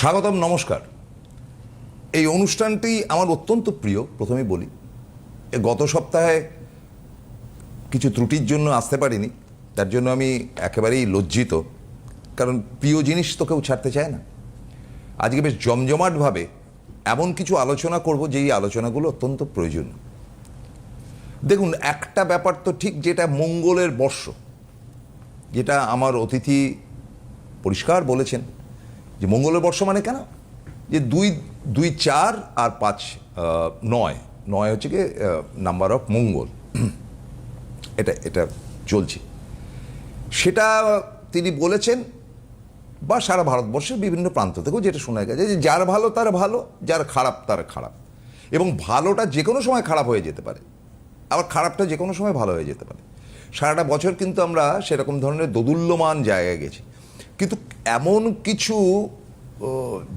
স্বাগতম, নমস্কার। এই অনুষ্ঠানটি আমার অত্যন্ত প্রিয় প্রথমে বলি। গত সপ্তাহে কিছু ত্রুটির জন্য আসতে পারিনি। তার জন্য আমি একেবারেই লজ্জিত, কারণ প্রিয় জিনিস তো কেউ ছাড়তে চায় না। আজকে বেশ জমজমাটভাবে এমন কিছু আলোচনা করব, যেই আলোচনাগুলো অত্যন্ত প্রয়োজনীয় দেখুন, একটা ব্যাপার তো ঠিক যেটা মঙ্গলের বর্ষ, যেটা আমার অতিথি পরিষ্কার বলেছেন। যে মঙ্গলের বর্ষ মানে কেন? যে দুই দুই চার আর পাঁচ নয়। নয় হচ্ছে কি নাম্বার অফ মঙ্গল। এটা এটা চলছে। সেটা তিনি বলেছেন বা সারা ভারতবর্ষের বিভিন্ন প্রান্ত থেকেও যেটা শোনা গেছে যে যার ভালো তার ভালো, যার খারাপ তার খারাপ। এবং ভালোটা যে কোনো সময় খারাপ হয়ে যেতে পারে। আবার খারাপটা যে কোনো সময় ভালো হয়ে যেতে পারে। সারাটা বছর কিন্তু আমরা সেরকম ধরনের দোদুল্যমান জায়গায় গেছি। কিন্তু এমন কিছু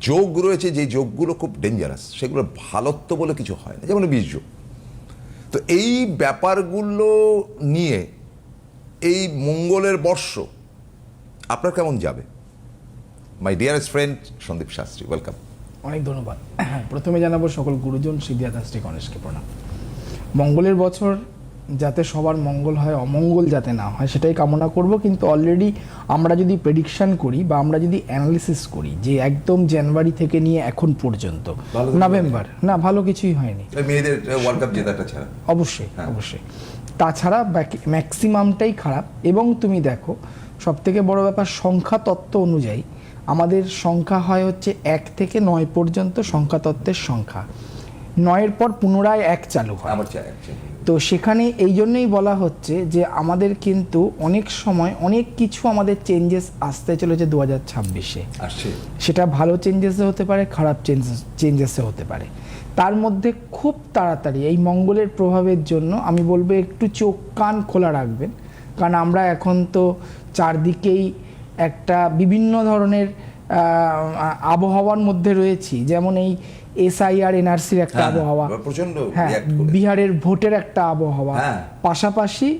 যোগ রয়েছে যে যোগগুলো খুব ডেঞ্জারাস সেগুলো ভালত্ব বলে কিছু হয় না, যেমন বীজ যোগ তো এই ব্যাপারগুলো নিয়ে এই মঙ্গলের বর্ষ, আপনার কেমন যাবে? My dearest friend Sandeep Shastri welcome অনেক ধন্যবাদ। প্রথমে জানাব সকল গুরুজন সিদ্ধিয়াদাশ্রী গণেশকে প্রণাম। মঙ্গলের বছর যাতে সবার মঙ্গল হয় অমঙ্গল যাতে না হয় সেটাই কামনা করব। কিন্তু অলরেডি আমরা যদি প্রেডিকশন করি বা আমরা যদি অ্যানালিসিস করি যে একদম জানুয়ারি থেকে নিয়ে এখন পর্যন্ত নভেম্বর না ভালো কিছুই হয়নি। মেয়েদের ওয়ার্ল্ড কাপ জেতাটা ছাড়া। অবশ্যই হ্যাঁ। অবশ্যই। তাছাড়া ম্যাক্সিমামটাই খারাপ। এবং তুমি দেখো সব থেকে বড় ব্যাপার সংখ্যা তত্ত্ব অনুযায়ী আমাদের সংখ্যা হয় হচ্ছে এক থেকে নয় পর্যন্ত সংখ্যা তত্ত্বের সংখ্যা। নয়ের পর পুনরায় এক চালু হয়। আমার চাই actually। তো সেখানে এই জন্যই বলা হচ্ছে যে আমাদের কিন্তু অনেক সময় অনেক কিছু আমাদের চেঞ্জেস আসতে চলেছে দু হাজার ছাব্বিশে সেটা ভালো চেঞ্জেসে হতে পারে খারাপ চেঞ্জেস চেঞ্জেসে হতে পারে। তার মধ্যে খুব তাড়াতাড়ি এই মঙ্গলের প্রভাবের জন্য আমি বলব একটু চোখ কান খোলা রাখবেন। কারণ আমরা এখন তো চারদিকেই একটা বিভিন্ন ধরনের আবহাওয়ার মধ্যে রয়েছি। যেমন এই এসআইআর এনআরসির একটা হ্যাঁ, আবহাওয়া। প্রচণ্ড হ্যাঁ বিহারের ভোটের একটা আবহাওয়া। হ্যাঁ। পাশাপাশি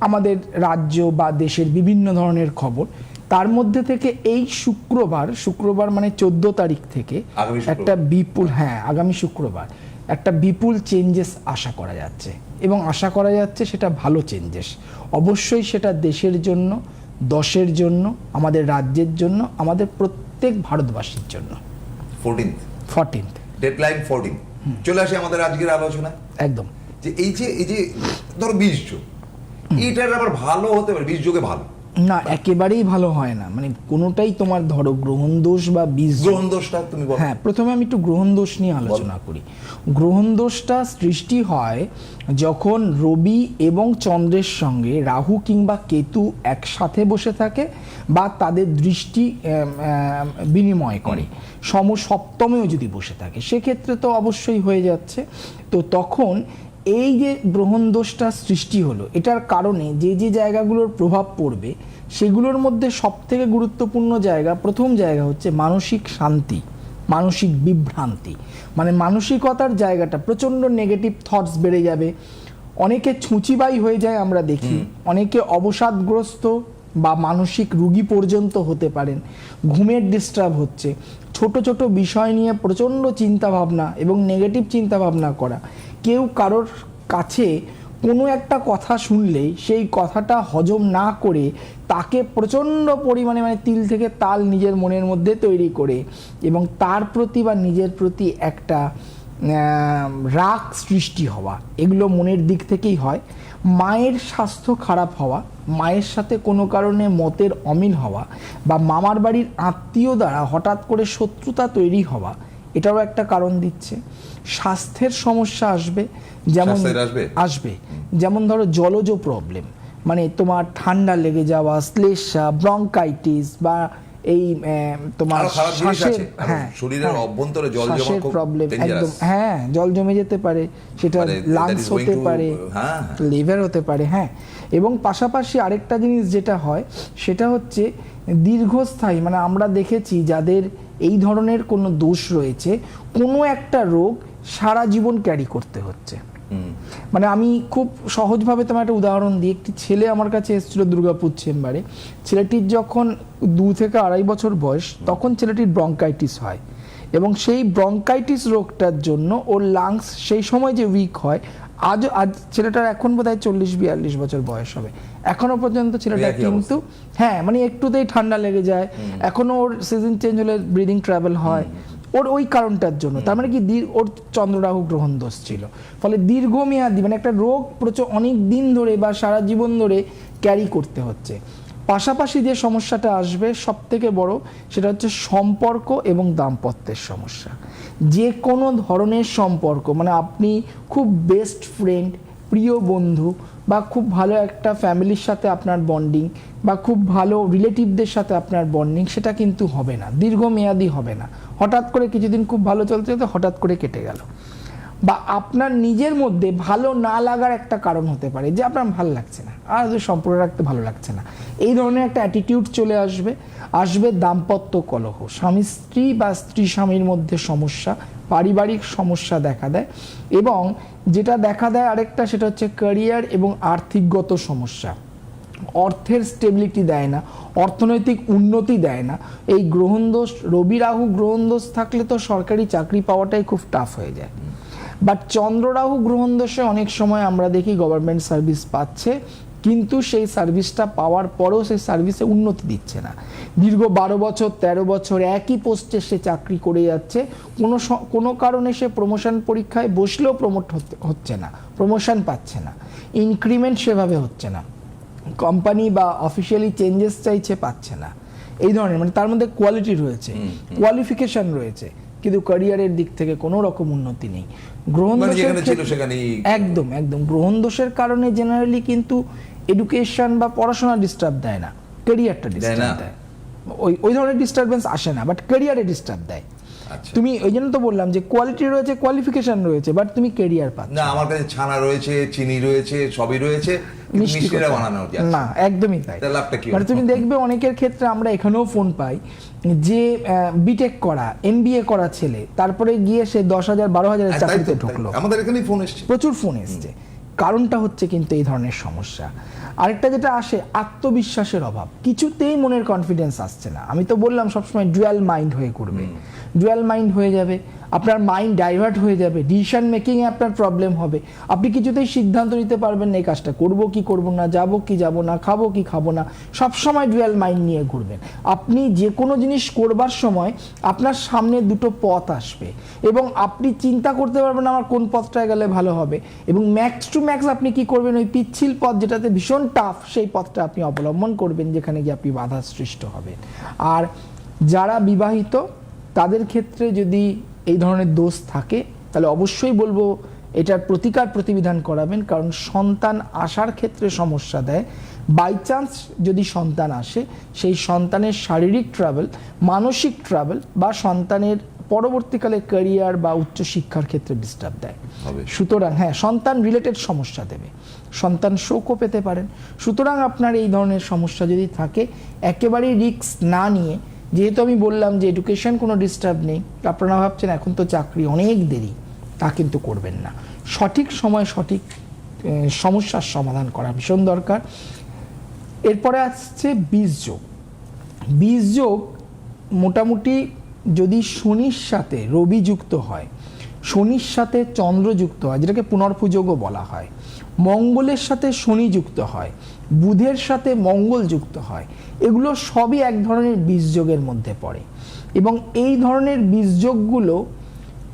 আমাদের রাজ্য বা দেশের বিভিন্ন ধরনের খবর। তার মধ্যে থেকে এই শুক্রবার শুক্রবার মানে চোদ্দ তারিখ থেকে একটা বিপুল হ্যাঁ আগামী শুক্রবার একটা বিপুল চেঞ্জেস আশা করা যাচ্ছে। এবং আশা করা যাচ্ছে সেটা ভালো চেঞ্জেস অবশ্যই সেটা দেশের জন্য দশের জন্য আমাদের রাজ্যের জন্য আমাদের প্রত্যেক ভারতবাসীর জন্য। ফোরটিন্থ ফর্টিন্থ ডেডলাইন ফোরটিন চলে আসি আমাদের আজকের আলোচনা। একদম। যে এই যে এই যে ধরো বিশ যোগ এইটার আবার ভালো হতে পারে বিশ যোগে ভালো। না একেবারেই ভালো হয় না। মানে কোনোটাই তোমার ধরো গ্রহণ দোষ বা বীজ গ্রহণ দোষটা তুমি হ্যাঁ প্রথমে আমি একটু গ্রহণ দোষ নিয়ে আলোচনা করি। গ্রহণ দোষটা সৃষ্টি হয় যখন রবি এবং চন্দ্রের সঙ্গে রাহু কিংবা কেতু একসাথে বসে থাকে বা তাদের দৃষ্টি বিনিময় করে। সম সপ্তমেও যদি বসে থাকে সেক্ষেত্রে তো অবশ্যই হয়ে যাচ্ছে। তো তখন এই যে গ্রহণ দোষটা সৃষ্টি হলো এটার কারণে যে যে জায়গাগুলোর প্রভাব পড়বে সেগুলোর মধ্যে সবথেকে গুরুত্বপূর্ণ জায়গা প্রথম জায়গা হচ্ছে মানসিক শান্তি মানসিক বিভ্রান্তি। মানে মানসিকতার জায়গাটা প্রচণ্ড নেগেটিভ থটস বেড়ে যাবে। অনেকে ছুঁচিবাই হয়ে যায় আমরা দেখি। অনেকে অবসাদগ্রস্ত বা মানসিক রুগী পর্যন্ত হতে পারেন। ঘুমের ডিস্টার্ব হচ্ছে। ছোট ছোট বিষয় নিয়ে প্রচণ্ড চিন্তাভাবনা এবং নেগেটিভ চিন্তাভাবনা করা। কেউ কারোর কাছে কোনো একটা কথা শুনলেই সেই কথাটা হজম না করে তাকে প্রচণ্ড পরিমাণে মানে তিল থেকে তাল নিজের মনের মধ্যে তৈরি করে এবং তার প্রতি বা নিজের প্রতি একটা রাগ সৃষ্টি হওয়া। এগুলো মনের দিক থেকেই হয়। মায়ের স্বাস্থ্য খারাপ হওয়া, মায়ের সাথে কোনো কারণে মতের অমিল হওয়া বা মামার বাড়ির আত্মীয় দ্বারা হঠাৎ করে শত্রুতা তৈরি হওয়া এটারও একটা কারণ দিচ্ছে। স্বাস্থ্যের সমস্যা আসবে যেমন আসবে? যেমন ধরো জলজ প্রবলেম মানে তোমার ঠান্ডা লেগে যাওয়া শ্লেষা ব্রঙ্কাইটিস বা এই তোমার শ্বাসের হ্যাঁ শরীরের হ্যাঁ, অভ্যন্তরে জল জমা প্রবলেম একদম হ্যাঁ জল জমে যেতে পারে সেটা মানে লাংস হতে পারে হ্যাঁ। লিভার হতে পারে হ্যাঁ। এবং পাশাপাশি আরেকটা জিনিস যেটা হয় সেটা হচ্ছে দীর্ঘস্থায়ী মানে আমরা দেখেছি যাদের এই ধরনের কোনো দোষ রয়েছে কোনো একটা রোগ সারা জীবন ক্যারি করতে হচ্ছে। মানে আমি খুব সহজভাবে তোমার একটা উদাহরণ দিই একটি ছেলে আমার কাছে এসেছিল দুর্গাপুর চেম্বারে। ছেলেটির যখন দু থেকে আড়াই বছর বয়স তখন ছেলেটির ব্রঙ্কাইটিস হয়। এবং সেই ব্রঙ্কাইটিস রোগটার জন্য ওর লাংস সেই সময় যে উইক হয় আজও আজ ছেলেটার এখন বোধ হয় চল্লিশ বিয়াল্লিশ বছর বয়স হবে। এখনও পর্যন্ত ছেলেটা কিন্তু হ্যাঁ মানে একটুতেই ঠান্ডা লেগে যায়। এখনও ওর সিজন চেঞ্জ হলে ব্রিদিং ট্রাভেল হয়। ওর ওই কারণটার জন্য। তার মানে কি ওর চন্দ্ররাহু গ্রহণ দোষ ছিল। ফলে দীর্ঘমেয়াদী মানে একটা রোগ প্রচুর অনেক দিন ধরে বা সারা জীবন ধরে ক্যারি করতে হচ্ছে। পাশাপাশি যে সমস্যাটা আসবে সব থেকে বড় সেটা হচ্ছে সম্পর্ক এবং দাম্পত্যের সমস্যা। যে কোনো ধরনের সম্পর্ক মানে আপনি খুব বেস্ট ফ্রেন্ড প্রিয় বন্ধু বা খুব ভালো একটা ফ্যামিলির সাথে আপনার বন্ডিং বা খুব ভালো রিলেটিভদের সাথে আপনার বন্ডিং সেটা কিন্তু হবে না, দীর্ঘমেয়াদী হবে না। হঠাৎ করে কিছুদিন খুব ভালো চলতে চলতে হঠাৎ করে কেটে গেল। বা আপনার নিজের মধ্যে ভালো না লাগার একটা কারণ হতে পারে যে আপনার ভালো লাগছে না, আর সম্পর্ক রাখতে ভালো লাগছে না। এই ধরনের একটা অ্যাটিটিউড চলে আসবে আসবে দাম্পত্য কলহ। স্বামী স্ত্রী বা স্ত্রী স্বামীর মধ্যে সমস্যা, পারিবারিক সমস্যা দেখা দেয় এবং যেটা দেখা দেয় আরেকটা সেটা হচ্ছে ক্যারিয়ার এবং আর্থিকগত সমস্যা। অর্থের স্টেবিলিটি দেয় না, অর্থনৈতিক উন্নতি দেয় না। এই গ্রহণ দোষ রবি রাহু গ্রহণ দোষ থাকলে তো সরকারি চাকরি পাওয়াটাই খুব টাফ হয়ে যায়। বাট চন্দ্র রাহু গ্রহণ দোষে অনেক সময় আমরা দেখি গভর্নমেন্ট সার্ভিস পাচ্ছে কিন্তু সেই সার্ভিসটা পাওয়ার পরেও সেই সার্ভিসে উন্নতি দিচ্ছে না। দীর্ঘ বারো বছর ১৩ বছর একই পোস্টে সে চাকরি করে যাচ্ছে কোনো কোনো কারণে সে প্রমোশন পরীক্ষায় বসলেও প্রমোট হচ্ছে না প্রমোশন পাচ্ছে না ইনক্রিমেন্ট সেভাবে হচ্ছে না। কোম্পানি বা অফিসিয়ালি চেঞ্জেস চাইছে পাচ্ছে না। এই ধরনের মানে তার মধ্যে কোয়ালিটি রয়েছে কোয়ালিফিকেশন রয়েছে। কিন্তু ক্যারিয়ারের দিক থেকে কোনো রকম উন্নতি নেই। গ্রহণ মানে একদম একদম। গ্রহণ দোষের কারণে জেনারেলি কিন্তু এডুকেশন বা পড়াশোনা ডিস্টার্ব দেয় না। ক্যারিয়ারটা ডিস্টার্ব দেয় ওই ওই ধরনের ডিস্টারবেন্স আসে না বাট ক্যারিয়ারে ডিস্টার্ব দেয়। তুমি ওই জন্য তো বললাম যে কোয়ালিটি রয়েছে কোয়ালিফিকেশন রয়েছে বাট তুমি ক্যারিয়ার পাচ্ছ। না আমার কাছে ছানা রয়েছে চিনি রয়েছে সবই রয়েছে মিষ্টিটা বানানো না। একদমই তাই। তার লাভটা কি মানে তুমি দেখবে অনেকের ক্ষেত্রে আমরা এখানেও ফোন পাই যে বিটেক করা এমবিএ করা ছেলে তারপরে গিয়ে সে দশ হাজার বারো হাজারের চাকরিতে ঢুকলো। আমাদের এখানেই ফোন এসছে। প্রচুর ফোন এসছে। কারণটা হচ্ছে কিন্তু এই ধরনের সমস্যা। আরেকটা যেটা আসে আত্মবিশ্বাসের অভাব। কিছুতেই মনের কনফিডেন্স আসছে না। আমি তো বললাম সবসময় ডুয়াল মাইন্ড হয়ে করবে ডুয়াল মাইন্ড হয়ে যাবে, আপনার মাইন্ড ডাইভার্ট হয়ে যাবে, ডিসিশন মেকিংয়ে আপনার প্রবলেম হবে। আপনি কিছুতেই সিদ্ধান্ত নিতে পারবেন না এই কাজটা, করব কি করব না, যাব কি যাব না, খাব কি খাব না সব সময় ডুয়াল মাইন্ড নিয়ে ঘুরবেন। আপনি যে কোনো জিনিস করবার সময় আপনার সামনে দুটো পথ আসবে এবং আপনি চিন্তা করতে পারবেন আমার কোন পথটায় গেলে ভালো হবে এবং ম্যাক্স টু ম্যাক্স আপনি কি করবেন, ওই পিচ্ছিল পথ যেটাতে ভীষণ টাফ সেই পথটা আপনি অবলম্বন করবেন, যেখানে গিয়ে আপনি বাধা সৃষ্ট হবেন। আর যারা বিবাহিত তাদের ক্ষেত্রে যদি এই ধরনের দোষ থাকে তাহলে অবশ্যই বলব এটার প্রতিকার প্রতিবিধান করাবেন কারণ সন্তান আসার ক্ষেত্রে সমস্যা দেয়। বাই চান্স যদি সন্তান আসে সেই সন্তানের শারীরিক ট্রাভেল মানসিক ট্রাভেল বা সন্তানের পরবর্তীকালে ক্যারিয়ার বা উচ্চশিক্ষার ক্ষেত্রে ডিস্টার্ব দেয়। সুতরাং হ্যাঁ সন্তান রিলেটেড সমস্যা দেবে। সন্তান শোকও পেতে পারেন। সুতরাং আপনার এই ধরনের সমস্যা যদি থাকে একেবারেই রিস্ক না নিয়ে যেহেতু আমি বললাম যে এডুকেশন কোনো ডিস্টার্ব নেই আপনারা ভাবছেন এখন তো চাকরি অনেক দেরি, তা কিন্তু করবেন না। সঠিক সময় সঠিক সমস্যার সমাধান করা ভীষণ দরকার। এরপরে আসছে বীজ যোগ। বীজ যোগ মোটামুটি যদি শনির সাথে রবি যুক্ত হয়, শনির সাথে চন্দ্র যুক্ত হয়, যেটাকে পুনর্পুযোগও বলা হয়, মঙ্গলের সাথে শনি যুক্ত হয় বুধের সাথে মঙ্গল যুক্ত হয়। এগুলো সবই এক ধরনের বীজযোগের মধ্যে পড়ে এবং এই ধরনের বীজযোগগুলো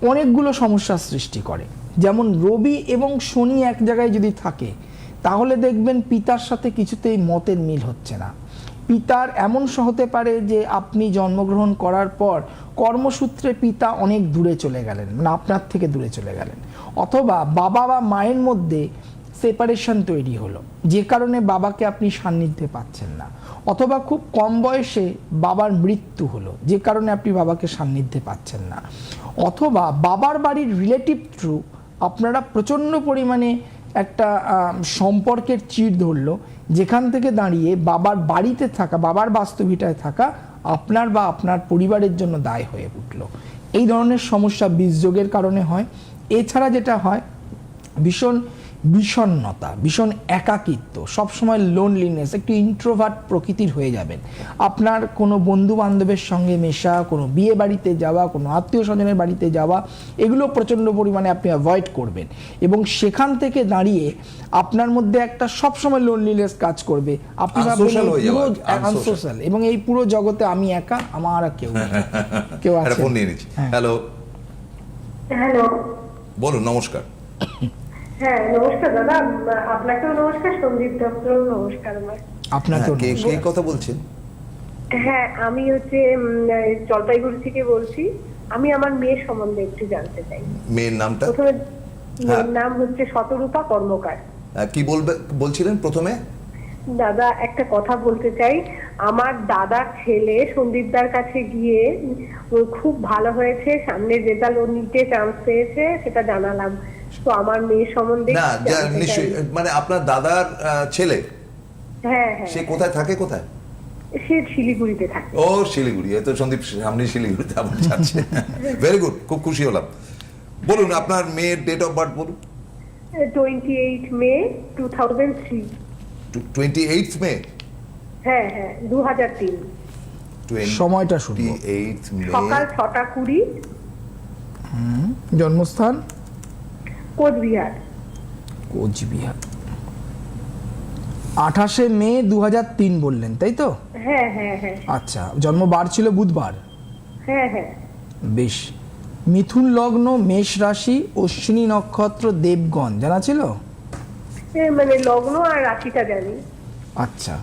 অনেকগুলো সমস্যার সৃষ্টি করে। যেমন রবি এবং শনি এক জায়গায় যদি থাকে, তাহলে দেখবেন পিতার সাথে কিছুতেই মতের মিল হচ্ছে না। পিতার এমন হতে পারে যে আপনি জন্মগ্রহণ করার পর কর্মসূত্রে পিতা অনেক দূরে চলে গেলেন মানে আপনার থেকে দূরে চলে গেলেন। অথবা বাবা বা মায়ের মধ্যে সেপারেশন তৈরি হলো। যে কারণে বাবাকে আপনি সান্নিধ্যে পাচ্ছেন না। অথবা খুব কম বয়সে বাবার মৃত্যু হলো, যে কারণে আপনি বাবাকে সান্নিধ্যে পাচ্ছেন না। অথবা বাবার বাড়ির রিলেটিভ থ্রু আপনারা প্রচণ্ড পরিমাণে একটা সম্পর্কের চির ধরলো, যেখান থেকে দাঁড়িয়ে বাবার বাড়িতে থাকা, বাবার বাস্তবিটায় থাকা আপনার বা আপনার পরিবারের জন্য দায় হয়ে উঠল। এই ধরনের সমস্যা বীজযোগের কারণে হয়। এছাড়া যেটা হয়, ভীষণ বিষণ্ণতা ভীষণ একাকিত্ব সবসময় লোনলিনেস একটু ইন্ট্রোভার্ট প্রকৃতির হয়ে যাবেন। আপনার কোনো বন্ধু বান্ধবের সঙ্গে মেশা কোনো বিয়ে বাড়িতে যাওয়া কোনো আত্মীয় স্বজনের বাড়িতে যাওয়া এগুলো প্রচণ্ড পরিমাণে আপনি অ্যাভয়েড করবেন। এবং সেখান থেকে দাঁড়িয়ে আপনার মধ্যে একটা সবসময় লোনলিনেস কাজ করবে। আপনি ভাববেন হয়ে এবং এই পুরো জগতে আমি একা আমার আর কেউ। কেউ আছে। হ্যাঁ। হ্যালো হ্যালো বলুন নমস্কার। হ্যাঁ নমস্কার দাদা। আপনাকেও নমস্কার সন্দীপ দত্তরও নমস্কার আমার। আপনাকেও হ্যাঁ, কে কে কথা বলছেন? হ্যাঁ আমি হচ্ছে জলপাইগুড়ি থেকে বলছি। আমি আমার মেয়ের সম্বন্ধে একটু জানতে চাই। মেয়ের নামটা? প্রথমে হ্যাঁ। মেয়ের নাম হচ্ছে শতরূপা কর্মকার। আহ, কি বলবে বলছিলেন প্রথমে? দাদা একটা কথা বলতে চাই। আমার দাদার ছেলে সন্দীপদার কাছে গিয়ে ও খুব ভালো হয়েছে। সামনে রেজাল্ট ও নিতে চান্স পেয়েছে সেটা জানালাম। তো আমার মেয়ের সম্বন্ধে না। নিশ্চয়ই মানে আপনার দাদার ছেলে? হ্যাঁ হ্যাঁ সে কোথায় থাকে কোথায়? সে শিলিগুড়িতে থাকে। ও শিলিগুড়ি। তো সন্দীপ সামনে শিলিগুড়িতে আমার যাচ্ছে। ভেরি গুড খুব খুশি হলাম। বলুন আপনার মেয়ের ডেট অফ বার্থ বলুন। টোয়েন্টি এইট মে হ্যাঁ হ্যাঁ দু হাজার তিন সময়টা মে। সকাল ছটা কুড়ি। জন্মস্থান? কোচবিহার। কোচবিহার। আঠাশে মে দু বললেন তাই তো? হ্যাঁ হ্যাঁ হ্যাঁ। আচ্ছা জন্মবার ছিল বুধবার। হ্যাঁ হ্যাঁ। বেশ। মিথুন লগ্ন মেষ রাশি অশ্বিনী নক্ষত্র দেবগণ জানা ছিল? মানে লগ্ন আর রাশিটা জানি। আচ্ছা।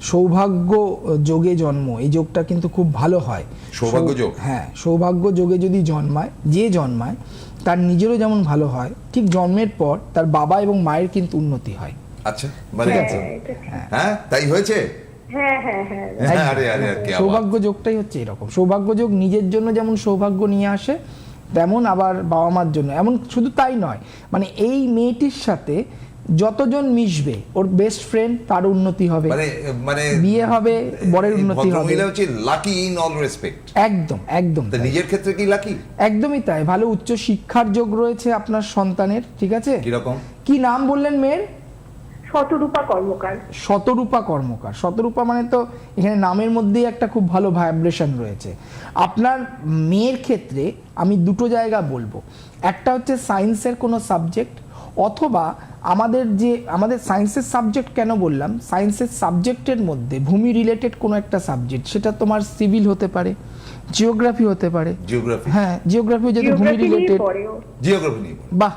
সৌভাগ্য যোগে জন্ম এই যোগটা কিন্তু খুব ভালো হয়। সৌভাগ্য যোগ? হ্যাঁ সৌভাগ্য যোগে যদি জন্মায় যে জন্মায় তার নিজেরও যেমন ভালো হয় ঠিক জন্মের পর তার বাবা এবং মায়ের কিন্তু উন্নতি হয়। আচ্ছা মানে হ্যাঁ। হ্যাঁ তাই হয়েছে? হ্যাঁ হ্যাঁ আরে আরে আর কি আবার। সৌভাগ্য যোগটাই হচ্ছে এরকম। সৌভাগ্য যোগ নিজের জন্য যেমন সৌভাগ্য নিয়ে আসে তেমন আবার বাবা মার জন্য। এমন শুধু তাই নয় মানে এই মেয়েটির সাথে যতজন মিশবে ওর বেস্ট ফ্রেন্ড তার উন্নতি হবে। মানে মানে বিয়ে হবে বরের উন্নতি হবে। ভদ্রমহিলা হচ্ছে লাকি ইন অল রেসপেক্ট একদম একদম তা তাই। নিজের ক্ষেত্রে কি লাকি একদমই তাই। ভালো উচ্চ শিক্ষার যোগ রয়েছে আপনার সন্তানের ঠিক আছে? কীরকম? কি নাম বললেন মেয়ের? শতরূপা কর্মকার। শতরূপা কর্মকার। শতরূপা মানে তো এখানে নামের মধ্যেই একটা খুব ভালো ভাইব্রেশন রয়েছে। আপনার মেয়ের ক্ষেত্রে আমি দুটো জায়গা বলব। একটা হচ্ছে সায়েন্সের কোনো সাবজেক্ট অথবা আমাদের যে আমাদের সায়েন্সের সাবজেক্ট কেন বললাম? সায়েন্সের সাবজেক্টের মধ্যে ভূমি রিলেটেড কোনো একটা সাবজেক্ট সেটা তোমার সিভিল হতে পারে জিওগ্রাফি হতে পারে। জিওগ্রাফি হ্যাঁ জিওগ্রাফি যদি ভূমি রিলেটেড জিওগ্রাফি নিয়ে। বাহ!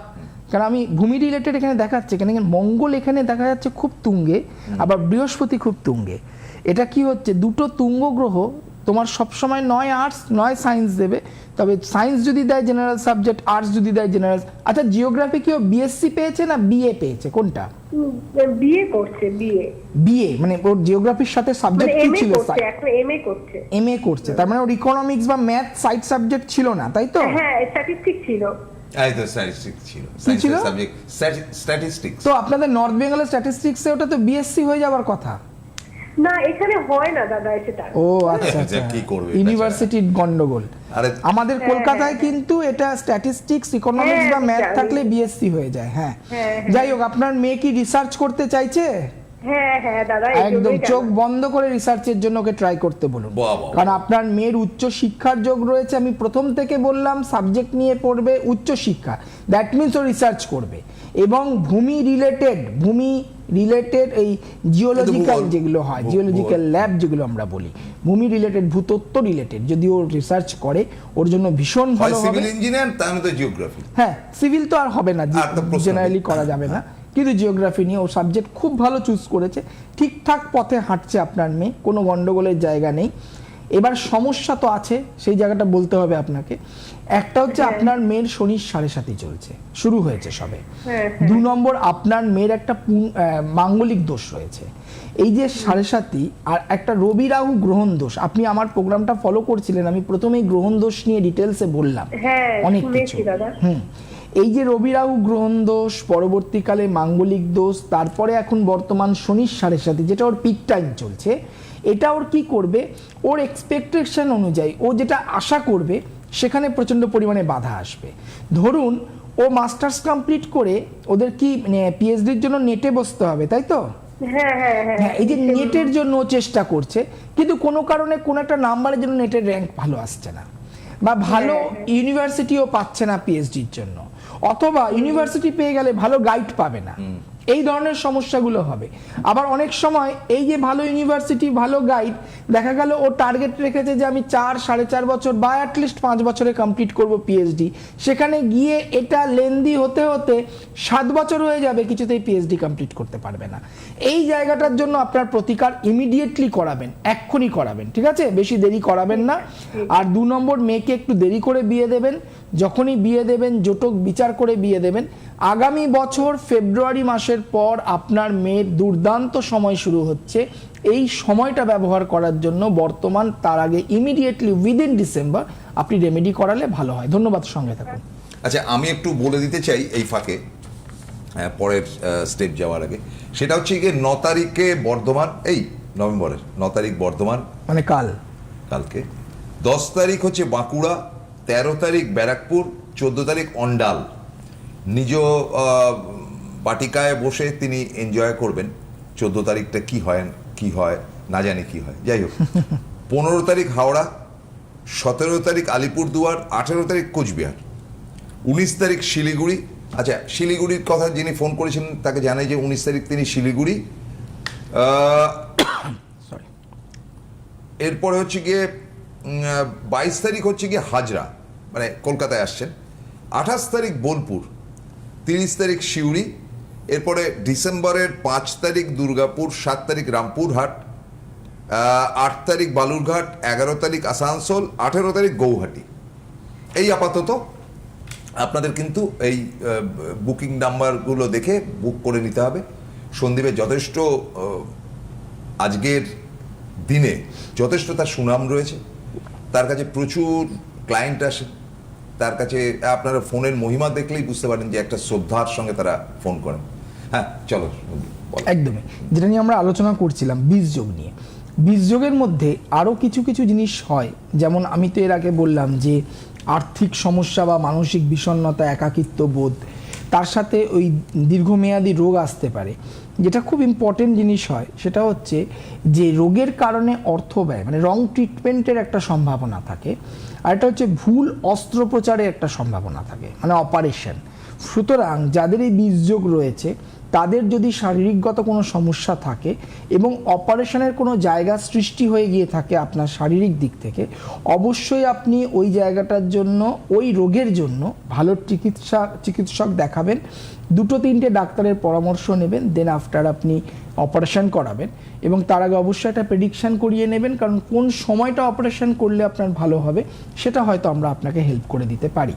কারণ আমি ভূমি রিলেটেড এখানে দেখাচ্ছে কেন মঙ্গল এখানে দেখা যাচ্ছে খুব তুঙ্গে আবার বৃহস্পতি খুব তুঙ্গে। এটা কি হচ্ছে? দুটো তুঙ্গ গ্রহ তোমার সবসময় নয় আর্টস নয় সায়েন্স দেবে। তবে সায়েন্স যদি দেয় জেনারেল সাবজেক্ট আর্টস যদি দেয় জেনারেল আচ্ছা জিওগ্রাফি কেউ বিএসসি পেয়েছে না বিএ পেয়েছে? কোনটা? বিয়ে করছে বিয়ে বিএ মানে ওর জিওগ্রাফির সাথে মানে সাবজেক্ট কি এম এ ছিল? করছে এম এ করছে। এম এ করছে। তার মানে ওর ইকোনমিক্স বা ম্যাথ সাইড সাবজেক্ট ছিল না তাই তো? হ্যাঁ স্ট্যাটিস্টিক ছিল। তো স্ট্যাটিস্টিক্স ছিল। ছিল? সাবজেক্ট স্ট্যাটিস্টিক্স তো আপনাদের নর্থ বেঙ্গলের স্ট্যাটিস্টিক্সে ওটা তো বিএসসি হয়ে যাওয়ার কথা। না এখানে হয় না দাদা সেটা ও আচ্ছা আচ্ছা। কি করবে ইউনিভার্সিটির গন্ডগোল। আরে আমাদের কলকাতায় কিন্তু এটা স্ট্যাটিস্টিক্স ইকোনমিক্স হ্যাঁ, বা ম্যাথ থাকলে বিএসসি হয়ে যায় হ্যাঁ। হ্যাঁ, হ্যাঁ। যাই হোক আপনার মেয়ে কি রিসার্চ করতে চাইছে? হ্যাঁ হ্যাঁ একদম চোখ বন্ধ করে রিসার্চের জন্য ওকে ট্রাই করতে বলুন। কারণ আপনার মেয়ের উচ্চ শিক্ষার যোগ রয়েছে আমি প্রথম থেকে বললাম সাবজেক্ট নিয়ে পড়বে উচ্চ শিক্ষা। দ্যাট মিনস ও রিসার্চ করবে। এবং ভূমি রিলেটেড ভূমি রিলেটেড এই জিওলজিক্যাল যেগুলো হয় জিওলজিক্যাল ল্যাব যেগুলো আমরা বলি ভূমি রিলেটেড ভূতত্ত্ব রিলেটেড যদি ও রিসার্চ করে ওর জন্য ভীষণ ভালো হবে। সিভিল ইঞ্জিনিয়ার তা তো জিওগ্রাফি হ্যাঁ সিভিল তো আর হবে না জেনারেলি করা যাবে না। কিন্তু জিওগ্রাফি নিয়ে ও সাবজেক্ট খুব ভালো চুজ করেছে। ঠিকঠাক পথে হাঁটছে আপনার মেয়ে কোনো গন্ডগোলের জায়গা নেই। এবার সমস্যা তো আছে সেই জায়গাটা বলতে হবে আপনাকে। একটা হচ্ছে হ্যাঁ। আপনার মেয়ের শনির সাড়ে সাথে চলছে। শুরু হয়েছে সবে। হ্যাঁ, দু নম্বর আপনার মেয়ের একটা মাঙ্গলিক দোষ রয়েছে। এই যে সাড়ে সাতি আর একটা রবি রাহু গ্রহণ দোষ আপনি আমার প্রোগ্রামটা ফলো করছিলেন আমি প্রথমেই গ্রহণ দোষ নিয়ে ডিটেলসে বললাম। হ্যাঁ অনেক কিছু। হুম। এই যে রবি রাহু গ্রহণ দোষ পরবর্তীকালে মাঙ্গলিক দোষ তারপরে এখন বর্তমান শনির সাড়ে সাথে যেটা ওর পিক টাইম চলছে এটা ওর কি করবে? ওর এক্সপেকটেশন অনুযায়ী ও যেটা আশা করবে সেখানে প্রচণ্ড পরিমাণে বাধা আসবে। ধরুন ও মাস্টার্স কমপ্লিট করে ওদের কি পিএইচডির জন্য নেটে বসতে হবে তাই তো? হ্যাঁ হ্যাঁ হ্যাঁ হ্যাঁ এই যে নেটের জন্য চেষ্টা করছে কিন্তু কোনো কারণে কোনো একটা নাম্বারের জন্য নেটের র্যাঙ্ক ভালো আসছে না। বা ভালো ইউনিভার্সিটিও পাচ্ছে না পিএইচডির জন্য। অথবা ইউনিভার্সিটি পেয়ে গেলে ভালো গাইড পাবে না। এই ধরনের সমস্যাগুলো হবে। আবার অনেক সময় এই যে ভালো ইউনিভার্সিটি ভালো গাইড দেখা গেল ও টার্গেট রেখেছে যে আমি চার, সাড়ে চার বছর বা অ্যাটলিস্ট পাঁচ বছরে কমপ্লিট করব পিএইচডি সেখানে গিয়ে এটা লেন্দি হতে হতে সাত বছর হয়ে যাবে, কিছুতেই পিএইচডি কমপ্লিট করতে পারবে না। এই জায়গাটার জন্য আপনার প্রতিকার ইমিডিয়েটলি করাবেন, এক্ষুনি করাবেন, ঠিক আছে? বেশি দেরি করাবেন না। আর দু নম্বর, মেয়েকে একটু দেরি করে বিয়ে দেবেন। যখনই বিয়ে দেবেন, জোটক বিচার করে বিয়ে দেবেন। আগামী বছর ফেব্রুয়ারি মাসের পর আপনার মেয়ের দুর্দান্ত সময় শুরু হচ্ছে। এই সময়টা ব্যবহার করার জন্য বর্তমান তার আগে ইমিডিয়েটলি উইদিন ডিসেম্বর আপনি রেমেডি করালে ভালো হয়। ধন্যবাদ সঙ্গে থাকুন। আচ্ছা আমি একটু বলে দিতে চাই এই ফাঁকে পরের স্টেপ যাওয়ার আগে। সেটা হচ্ছে গিয়ে ন তারিখে বর্ধমান এই নভেম্বরের ন তারিখ বর্ধমান। মানে কাল। কালকে। দশ তারিখ হচ্ছে বাঁকুড়া তেরো তারিখ ব্যারাকপুর চোদ্দ তারিখ অন্ডাল। নিজ বাটিকায় বসে তিনি এনজয় করবেন। চোদ্দ তারিখটা কি হয় কি হয় না জানি কি হয়। যাই হোক পনেরো তারিখ হাওড়া সতেরো তারিখ আলিপুরদুয়ার আঠেরো তারিখ কোচবিহার উনিশ তারিখ শিলিগুড়ি। আচ্ছা শিলিগুড়ির কথা যিনি ফোন করেছিলেন তাকে জানাই যে উনিশ তারিখ তিনি শিলিগুড়ি। সরি এরপরে হচ্ছে গিয়ে বাইশ তারিখ হচ্ছে গিয়ে হাজরা মানে কলকাতায় আসছেন। আঠাশ তারিখ বোলপুর তিরিশ তারিখ সিউড়ি এরপরে ডিসেম্বরের পাঁচ তারিখ দুর্গাপুর, সাত তারিখ রামপুরহাট আট তারিখ বালুরঘাট, এগারো তারিখ আসানসোল, আঠেরো তারিখ গৌহাটি। এই আপাতত আপনাদের কিন্তু এই বুকিং নাম্বারগুলো দেখে বুক করে নিতে হবে। সন্দীপের যথেষ্ট আজকের দিনে যথেষ্ট তার সুনাম রয়েছে। তার কাছে প্রচুর ক্লায়েন্ট আসে। তার কাছে আপনারা ফোনের মহিমা দেখলেই বুঝতে পারেন যে একটা শ্রদ্ধার সঙ্গে তারা ফোন করেন। হ্যাঁ চলো একদমই। যেটা নিয়ে আমরা আলোচনা করছিলাম বীজযোগ নিয়ে। বীজযোগের মধ্যে আরও কিছু কিছু জিনিস হয়। যেমন আমি তো এর আগে বললাম যে আর্থিক সমস্যা বা মানসিক বিষণ্ণতা, একাকিত্ব বোধ, তার সাথে ওই দীর্ঘমেয়াদী রোগ আসতে পারে। যেটা খুব ইম্পর্টেন্ট জিনিস হয়, সেটা হচ্ছে যে রোগের কারণে অর্থ ব্যয় মানে রং ট্রিটমেন্টের একটা সম্ভাবনা থাকে। আর এটা হচ্ছে ভুল অস্ত্রোপচারে একটা সম্ভাবনা থাকে মানে অপারেশন সুতরাং যাদের এই বীজযোগ রয়েছে তাদের যদি শারীরিকগত কোনো সমস্যা থাকে এবং অপারেশনের কোনো জায়গা সৃষ্টি হয়ে গিয়ে থাকে আপনার শারীরিক দিক থেকে, অবশ্যই আপনি ওই জায়গাটার জন্য, ওই রোগের জন্য ভালো চিকিৎসা, চিকিৎসক দেখাবেন, দুটো তিনটে ডাক্তারের পরামর্শ নেবেন দেন আফটার আপনি অপারেশন করাবেন এবং তার আগে অবশ্যই একটা প্রেডিকশান করিয়ে নেবেন, কারণ কোন সময়টা অপারেশন করলে আপনার ভালো হবে সেটা হয়তো আমরা আপনাকে হেল্প করে দিতে পারি।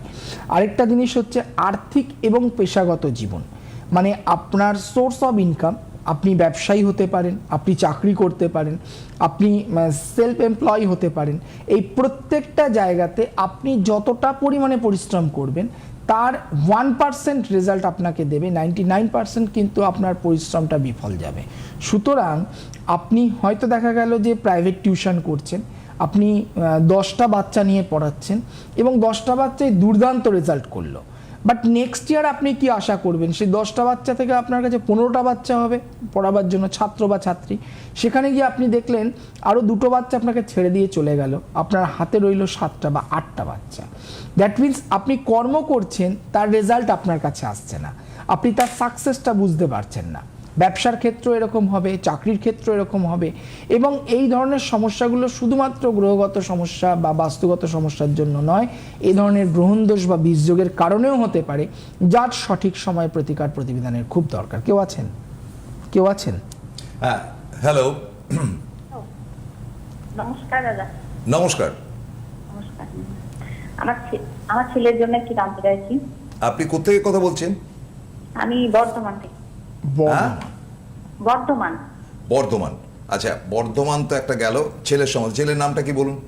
আরেকটা জিনিস হচ্ছে আর্থিক এবং পেশাগত জীবন। মানে আপনার সোর্স অফ ইনকাম আপনি ব্যবসায়ী হতে পারেন, আপনি চাকরি করতে পারেন, আপনি সেলফ এমপ্লয় হতে পারেন, এই প্রত্যেকটা জায়গাতে আপনি যতটা পরিমাণে পরিশ্রম করবেন, তার ওয়ান পার্সেন্ট রেজাল্ট আপনাকে দেবে নাইনটি নাইন পার্সেন্ট কিন্তু আপনার পরিশ্রমটা বিফল যাবে। সুতরাং আপনি হয়তো দেখা গেল যে প্রাইভেট টিউশন করছেন, আপনি দশটা বাচ্চা নিয়ে পড়াচ্ছেন এবং দশটা বাচ্চাই দুর্দান্ত রেজাল্ট করল। বাট নেক্সট ইয়ার আপনি কি আশা করবেন? সেই দশটা বাচ্চা থেকে আপনার কাছে পনেরোটা বাচ্চা হবে পড়াবার জন্য, ছাত্র বা ছাত্রী। সেখানে গিয়ে আপনি দেখলেন আরও দুটো বাচ্চা আপনাকে ছেড়ে দিয়ে চলে গেল। আপনার হাতে রইল সাতটা বা আটটা বাচ্চা। দ্যাট মিন্স আপনি কর্ম করছেন, তার রেজাল্ট আপনার কাছে আসছে না। আপনি তার সাকসেসটা বুঝতে পারছেন না। ব্যবসার ক্ষেত্র এরকম হবে চাকরির ক্ষেত্র এরকম হবে এবং এই ধরনের সমস্যাগুলো শুধুমাত্র গ্রহগত সমস্যা বা বাস্তুগত সমস্যার জন্য নয় এই ধরনের গ্রহণদোষ বা বীজযোগের কারণেও হতে পারে যার সঠিক সময় প্রতিকার প্রতিবিধানের খুব দরকার। কেউ আছেন? কেউ আছেন? হ্যাঁ হ্যালো নমস্কার দাদা। নমস্কার। নমস্কার। আমার আমার ছেলের জন্য একটু জানতে চাইছি আপনি কোথেকে কথা বলছেন? আমি বর্ধমান থেকে। হ্যাঁ? বর্ধমান। বর্ধমান। আচ্ছা বর্ধমান তো একটা গেল ছেলের সমাজ। ছেলের নামটা কি বলুন?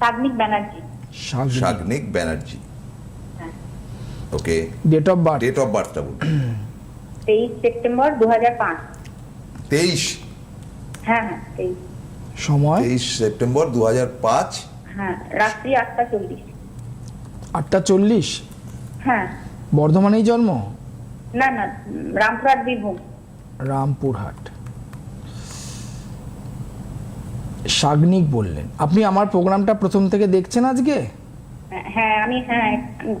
সাগ্নিক ব্যানার্জি। শাগনিক ব্যানার্জি। হ্যাঁ। Okay. Date of birth date of বার্থটা বলুন। তেইশ সেপ্টেম্বর দু হাজার পাঁচ। তেইশ? হ্যাঁ হ্যাঁ তেইশ। সময়? তেইশ সেপ্টেম্বর দু হাজার পাঁচ? হ্যাঁ রাত্রি আটটা চল্লিশ। আটটা চল্লিশ? হ্যাঁ। বর্ধমানেই জন্ম? না না রামপুরহাট বীরভূম। রামপুরহাট। সাগনিক বললেন আপনি আমার প্রোগ্রামটা প্রথম থেকে দেখছেন আজকে? হ্যাঁ আমি হ্যাঁ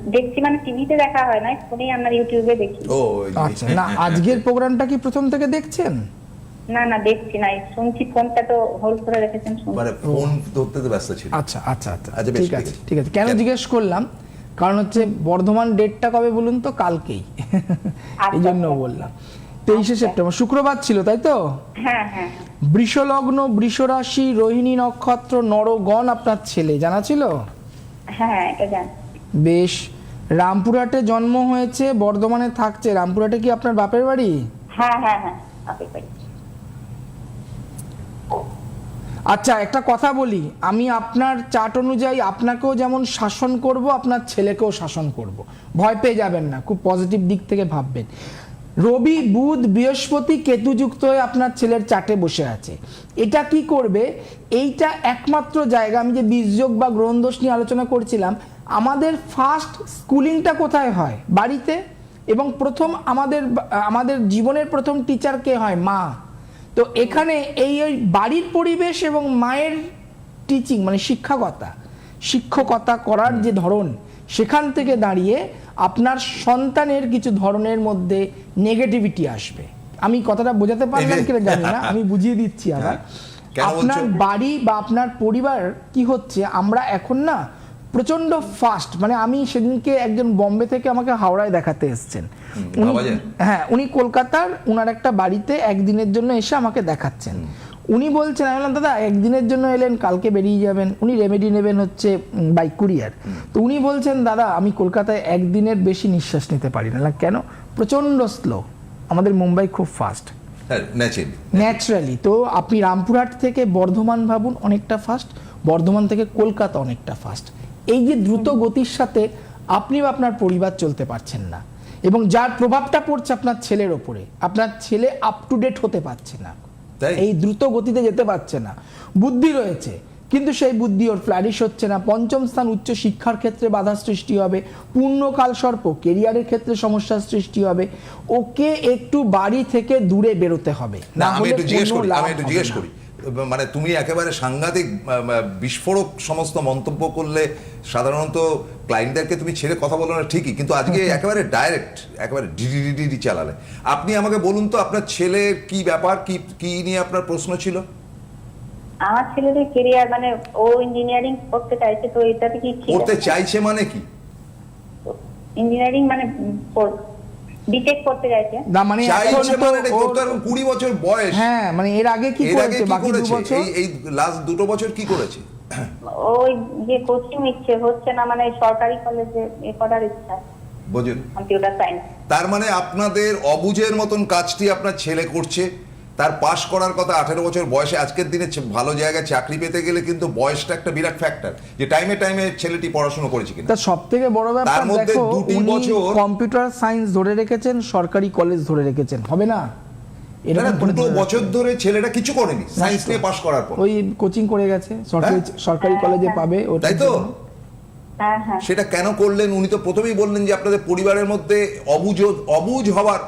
দেখছি মানে টিভিতে দেখা হয় না ফোনেই আমার ইউটিউবে দেখি। ও আচ্ছা না আজকের প্রোগ্রামটা কি প্রথম থেকে দেখছেন? না না দেখছি না এই শুনছি ফোনটা তো হোল্ড করে রেখেছেন মানে ফোন ধরতে তো ব্যস্ত ছিল আচ্ছা আচ্ছা আচ্ছা আচ্ছা, ঠিক আছে। ঠিক আছে। কেন? জিজ্ঞেস করলাম কারণ হচ্ছে বর্ধমান ডেটটা কবে বলুন তো? কালকেই। এই জন্য আচ্ছা। বললাম। তেইশে সেপ্টেম্বর শুক্রবার ছিল তাই তো? হ্যাঁ হ্যাঁ। বৃষলগ্ন বৃষরাশি রোহিণী নক্ষত্র নরগণ আপনার ছেলে জানা ছিল? হ্যাঁ বেশ। রামপুরহাটে জন্ম হয়েছে বর্ধমানে থাকছে। রামপুরহাটে কি আপনার বাপের বাড়ি? হ্যাঁ হ্যাঁ হ্যাঁ বাপের বাড়ি। আচ্ছা একটা কথা বলি। আমি আপনার চার্ট অনুযায়ী আপনাকেও যেমন শাসন করব, আপনার ছেলেকেও শাসন করব। ভয় পেয়ে যাবেন না, খুব পজিটিভ দিক থেকে ভাববেন। রবি, বুধ, বৃহস্পতি কেতুযুক্ত হয়ে আপনার ছেলের চার্টে বসে আছে। এটা কি করবে? এইটা একমাত্র জায়গা, আমি যে বীজযোগ বা গ্রহণদোষ নিয়ে আলোচনা করছিলাম, আমাদের ফার্স্ট স্কুলিংটা কোথায় হয়? বাড়িতে? এবং প্রথম আমাদের আমাদের জীবনের প্রথম টিচার কে হয়? মা। তো এখানে এই ওই বাড়ির পরিবেশ এবং মায়ের টিচিং মানে শিক্ষকতা শিক্ষকতা করার যে ধরন সেখান থেকে দাঁড়িয়ে আপনার সন্তানের কিছু ধরনের মধ্যে নেগেটিভিটি আসবে। আমি কথাটা বোঝাতে পারলাম কিনা জানি না আমি বুঝিয়ে দিচ্ছি আবার। হ্যাঁ। আপনার বাড়ি বা আপনার পরিবার কি হচ্ছে? আমরা এখন না প্রচণ্ড ফাস্ট মানে আমি সেদিনকে একজন বম্বে থেকে আমাকে হাওড়ায় দেখাতে এসেছেন। হ্যাঁ উনি কলকাতার উনার একটা বাড়িতে একদিনের জন্য এসে আমাকে দেখাচ্ছেন। উনি বলছেন আমি বললাম দাদা একদিনের জন্য এলেন কালকে বেরিয়ে যাবেন। উনি রেমেডি নেবেন হচ্ছে বাইক কুরিয়ার তো উনি বলছেন দাদা আমি কলকাতায় একদিনের বেশি নিঃশ্বাস নিতে পারি না। কেন? প্রচণ্ড স্লো আমাদের মুম্বাই খুব ফাস্ট ন্যাচারালি তো আপনি রামপুরহাট থেকে বর্ধমান ভাবুন অনেকটা ফাস্ট বর্ধমান থেকে কলকাতা অনেকটা ফাস্ট এই যে দ্রুত গতির সাথে আপনি বা আপনার পরিবার চলতে পারছেন না। এবং যার প্রভাবটা পড়ছে আপনার ছেলের ওপরে আপনার ছেলে আপ টু ডেট হতে পারছে না। এই দ্রুত গতিতে যেতে পারছে না। বুদ্ধি রয়েছে কিন্তু সেই বুদ্ধি ওর ফ্ল্যারিশ হচ্ছে না। পঞ্চম স্থান উচ্চ শিক্ষার ক্ষেত্রে বাধা সৃষ্টি হবে পূর্ণকাল সর্প কেরিয়ারের ক্ষেত্রে সমস্যার সৃষ্টি হবে। ওকে একটু বাড়ি থেকে দূরে বেরোতে হবে না আমি একটু জিজ্ঞেস করি আমি একটু জিজ্ঞেস করি। মানে তুমি একেবারে সাংঘাতিক বিস্ফোরক সমস্ত মন্তব্য করলে সাধারণত ক্লায়েন্টদেরকে তুমি ছেড়ে কথা বলো না ঠিকই কিন্তু আজকে একেবারে ডাইরেক্ট একেবারে ডিডি ডিডি চালালে। আপনি আমাকে বলুন তো আপনার ছেলের কি ব্যাপার? কি কি নিয়ে আপনার প্রশ্ন ছিল? আমার ছেলেদের কেরিয়ার মানে ও ইঞ্জিনিয়ারিং করতে চাইছে তো এটাতে কি করতে চাইছে মানে কি? ইঞ্জিনিয়ারিং মানে বিটেক করতে চাইছে। না মানে এখন তো বছর বয়স। হ্যাঁ মানে এর আগে কি করেছে? বাকি দু বছর? এই এই লাস্ট দুটো বছর কি করেছে? ওই যে কোচিং নিচ্ছে হচ্ছে না মানে সরকারি কলেজে এ করার ইচ্ছা। বুঝুন। কম্পিউটার সায়েন্স তার মানে আপনাদের অবুঝের মতন কাজটি আপনার ছেলে করছে। তার পাশ করার কথা আঠেরো বছর বয়সে আজকের দিনে ভালো জায়গায় চাকরি পেতে গেলে কিন্তু বয়সটা একটা বিরাট ফ্যাক্টর যে টাইমে টাইমে ছেলেটি পড়াশোনা করেছে কিনা। তা সব থেকে বড় ব্যাপার তার মধ্যে দুটি বছর- কম্পিউটার সায়েন্স ধরে রেখেছেন সরকারি কলেজ ধরে রেখেছেন হবে না? দুটো বছর ধরে ছেলেটা কিছু করেনি সায়েন্স নিয়ে পাশ করার পর। ওই কোচিং করে গেছে সরকারি হ্যাঁ? সরকারি কলেজে পাবে তাই তো? সেটা কেন করলেন? উনি তো প্রথমেই বললেন যে আপনাদের পরিবারের মধ্যে অবুঝ অবুঝ হবার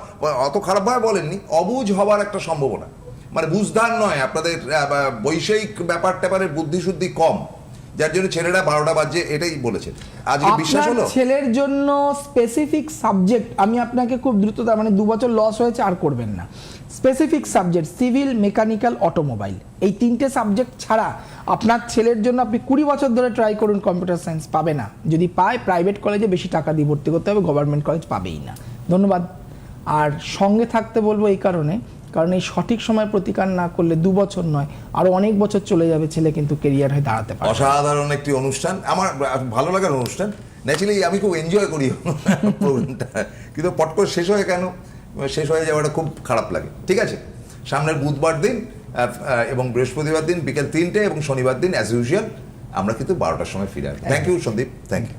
অত খারাপভাবে বলেননি অবুঝ হবার একটা সম্ভাবনা। মানে বুঝদার নয় আপনাদের বৈষয়িক ব্যাপার ট্যাপারের বুদ্ধি শুদ্ধি কম। যার জন্য ছেলেরা বারোটা বাজে এটাই বলেছেন। আজকে বিশ্বাস হলো? ছেলের জন্য স্পেসিফিক সাবজেক্ট আমি আপনাকে খুব দ্রুত তার মানে দু বছর লস হয়েছে আর করবেন না। Specific subject civil mechanical automobile এই তিনটে সাবজেক্ট ছাড়া আপনার ছেলের জন্য আপনি কুড়ি বছর ধরে ট্রাই করুন কম্পিউটার সায়েন্স পাবে না। যদি পায় প্রাইভেট কলেজে বেশি টাকা দিয়ে ভর্তি করতে হবে গভর্নমেন্ট কলেজ পাবেই না। ধন্যবাদ। আর সঙ্গে থাকতে বলব এই কারণে, কারণ এই সঠিক সময় প্রতিকার না করলে দু বছর নয়, আরও অনেক বছর চলে যাবে ছেলে কিন্তু কেরিয়ার হয়ে দাঁড়াতে পারে অসাধারণ একটি অনুষ্ঠান। আমার ভালো লাগার অনুষ্ঠান। ন্যাচুরালি আমি খুব এনজয় করি কিন্তু পট করে শেষ হয়ে কেন? শেষ হয়ে যাওয়াটা খুব খারাপ লাগে। ঠিক আছে? সামনের বুধবার দিন এবং বৃহস্পতিবার দিন বিকেল তিনটে এবং শনিবার দিন অ্যাজ ইউজুয়াল আমরা কিন্তু বারোটার সময় ফিরে আসব। Thank you Sandeep. Thank you